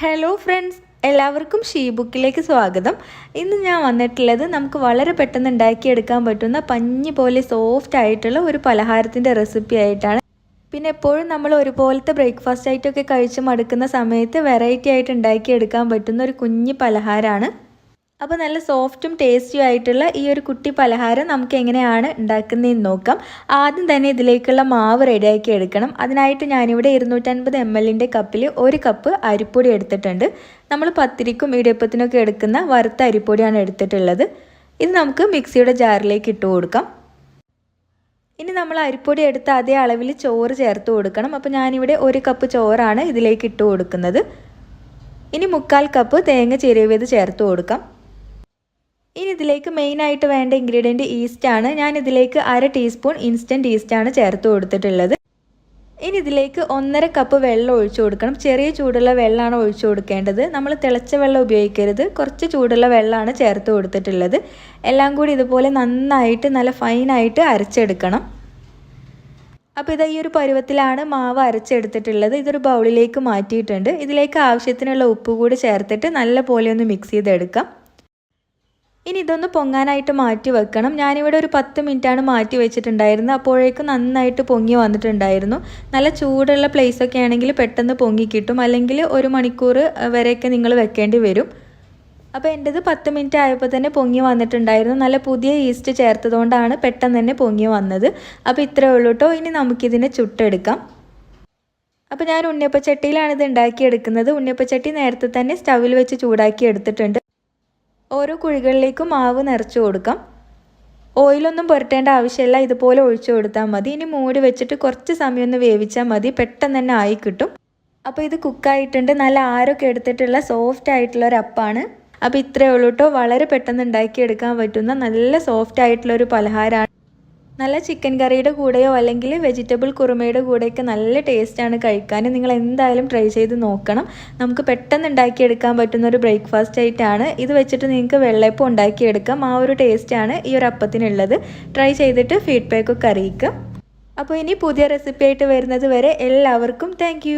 Hello friends എല്ലാവർക്കും she ബുക്കിലേക്ക് സ്വാഗതം. ഇന്ന് ഞാൻ വന്നിട്ടുള്ളത് നമുക്ക് വളരെ പെട്ടെന്ന് ഉണ്ടാക്കിയെടുക്കാൻ പറ്റുന്ന പഞ്ഞി പോലെ സോഫ്റ്റ് ആയിട്ടുള്ള ഒരു പലഹാരത്തിന്റെ റെസിപ്പി ആയിട്ടാണ്. പിന്നെ എപ്പോഴും നമ്മൾ ഒരുപോലത്തെ ബ്രേക്ക്ഫാസ്റ്റ് ആയിട്ടൊക്കെ കഴിച്ച് മടുക്കുന്ന സമയത്ത് വെറൈറ്റി ആയിട്ട് ഉണ്ടാക്കിയെടുക്കാൻ പറ്റുന്ന ഒരു കുഞ്ഞ് പലഹാരമാണ്. അപ്പോൾ നല്ല സോഫ്റ്റും ടേസ്റ്റിയും ആയിട്ടുള്ള ഈ ഒരു കുട്ടി പലഹാരം നമുക്ക് എങ്ങനെയാണ് ഉണ്ടാക്കുന്നതെന്ന് നോക്കാം. ആദ്യം തന്നെ ഇതിലേക്കുള്ള മാവ് റെഡിയാക്കി എടുക്കണം. അതിനായിട്ട് ഞാനിവിടെ ഇരുന്നൂറ്റൻപത് എം എല്ലിന്റെ കപ്പിൽ ഒരു കപ്പ് അരിപ്പൊടി എടുത്തിട്ടുണ്ട്. നമ്മൾ പത്തിരിക്കും ഇടിയപ്പത്തിനൊക്കെ എടുക്കുന്ന വറുത്ത അരിപ്പൊടിയാണ് എടുത്തിട്ടുള്ളത്. ഇത് നമുക്ക് മിക്സിയുടെ ജാറിലേക്ക് ഇട്ട് കൊടുക്കാം. ഇനി നമ്മൾ അരിപ്പൊടി എടുത്ത അതേ അളവിൽ ചോറ് ചേർത്ത് കൊടുക്കണം. അപ്പോൾ ഞാനിവിടെ ഒരു കപ്പ് ചോറാണ് ഇതിലേക്ക് ഇട്ട് കൊടുക്കുന്നത്. ഇനി മുക്കാൽ കപ്പ് തേങ്ങ ചിരവിയത് ചേർത്ത് കൊടുക്കാം. ഇനി ഇതിലേക്ക് മെയിനായിട്ട് വേണ്ട ഇൻഗ്രീഡിയന്റ് ആണ്. ഞാൻ ഇതിലേക്ക് അര ടീസ്പൂൺ ഇൻസ്റ്റന്റ് ആണ് ചേർത്ത് കൊടുത്തിട്ടുള്ളത്. ഇനി ഇതിലേക്ക് ഒന്നര കപ്പ് വെള്ളം ഒഴിച്ചു കൊടുക്കണം. ചെറിയ ചൂടുള്ള വെള്ളമാണ് ഒഴിച്ചു കൊടുക്കേണ്ടത്. നമ്മൾ തിളച്ച വെള്ളം ഉപയോഗിക്കരുത്. കുറച്ച് ചൂടുള്ള വെള്ളമാണ് ചേർത്ത് കൊടുത്തിട്ടുള്ളത്. എല്ലാം കൂടി ഇതുപോലെ നന്നായിട്ട് നല്ല ഫൈനായിട്ട് അരച്ചെടുക്കണം. അപ്പോൾ ഇത് ഈ ഒരു പരുവത്തിലാണ് മാവ് അരച്ചെടുത്തിട്ടുള്ളത്. ഇതൊരു ബൗളിലേക്ക് മാറ്റിയിട്ടുണ്ട്. ഇതിലേക്ക് ആവശ്യത്തിനുള്ള ഉപ്പ് കൂടി ചേർത്തിട്ട് നല്ല പോലെ ഒന്ന് മിക്സ് ചെയ്തെടുക്കാം. ഇനി ഇതൊന്ന് പൊങ്ങാനായിട്ട് മാറ്റി വെക്കണം. ഞാനിവിടെ ഒരു പത്ത് മിനിറ്റാണ് മാറ്റി വെച്ചിട്ടുണ്ടായിരുന്നത്. അപ്പോഴേക്കും നന്നായിട്ട് പൊങ്ങി വന്നിട്ടുണ്ടായിരുന്നു. നല്ല ചൂടുള്ള പ്ലേസൊക്കെ ആണെങ്കിൽ പെട്ടെന്ന് പൊങ്ങി കിട്ടും. അല്ലെങ്കിൽ ഒരു മണിക്കൂർ വരെയൊക്കെ നിങ്ങൾ വെക്കേണ്ടി വരും. അപ്പോൾ എന്റെത് പത്ത് മിനിറ്റ് ആയപ്പോൾ തന്നെ പൊങ്ങി വന്നിട്ടുണ്ടായിരുന്നു. നല്ല പുതിയ ഈസ്റ്റ് ചേർത്തതുകൊണ്ടാണ് പെട്ടെന്ന് തന്നെ പൊങ്ങി വന്നത്. അപ്പോൾ ഇത്രയേ ഉള്ളൂ കേട്ടോ. ഇനി നമുക്കിതിനെ ചുട്ടെടുക്കാം. അപ്പോൾ ഞാൻ ഉണ്ണിയപ്പച്ചട്ടിയിലാണ് ഇത് ഉണ്ടാക്കിയെടുക്കുന്നത്. ഉണ്ണിയപ്പച്ചട്ടി നേരത്തെ തന്നെ സ്റ്റവിൽ വെച്ച് ചൂടാക്കി എടുത്തിട്ടുണ്ട്. ഓരോ കുഴികളിലേക്കും മാവ് നിറച്ച് കൊടുക്കാം. ഓയിലൊന്നും പുരട്ടേണ്ട ആവശ്യമില്ല. ഇതുപോലെ ഒഴിച്ചു കൊടുത്താൽ മതി. ഇനി മൂടി വെച്ചിട്ട് കുറച്ച് സമയം ഒന്ന് വേവിച്ചാൽ മതി. പെട്ടെന്ന് തന്നെ ആയി കിട്ടും. അപ്പോൾ ഇത് കുക്കായിട്ടുണ്ട്. നല്ല ആരൊക്കെ എടുത്തിട്ടുള്ള സോഫ്റ്റ് ആയിട്ടുള്ള ഒരു അപ്പാണ്. അപ്പോൾ ഇത്രയേ ഉള്ളൂ കേട്ടോ വളരെ പെട്ടെന്ന് ഉണ്ടാക്കിയെടുക്കാൻ പറ്റുന്ന നല്ല സോഫ്റ്റ് ആയിട്ടുള്ള ഒരു പലഹാരമാണ് നല്ല ചിക്കൻ കറിയുടെ കൂടെയോ അല്ലെങ്കിൽ വെജിറ്റബിൾ കുറുമയുടെ കൂടെയൊക്കെ നല്ല ടേസ്റ്റാണ് കഴിക്കാൻ. നിങ്ങൾ എന്തായാലും ട്രൈ ചെയ്ത് നോക്കണം. നമുക്ക് പെട്ടെന്ന് ഉണ്ടാക്കിയെടുക്കാൻ പറ്റുന്ന ഒരു ബ്രേക്ക്ഫാസ്റ്റ് ആയിട്ടാണ്. ഇത് വെച്ചിട്ട് നിങ്ങൾക്ക് വെള്ളയപ്പം ഉണ്ടാക്കിയെടുക്കാം. ആ ഒരു ടേസ്റ്റാണ് ഈ ഒരു അപ്പത്തിനുള്ളത്. ട്രൈ ചെയ്തിട്ട് ഫീഡ്ബാക്കൊക്കെ അറിയിക്കാം അപ്പോൾ ഇനി പുതിയ റെസിപ്പി ആയിട്ട് വരുന്നത് വരെ എല്ലാവർക്കും താങ്ക്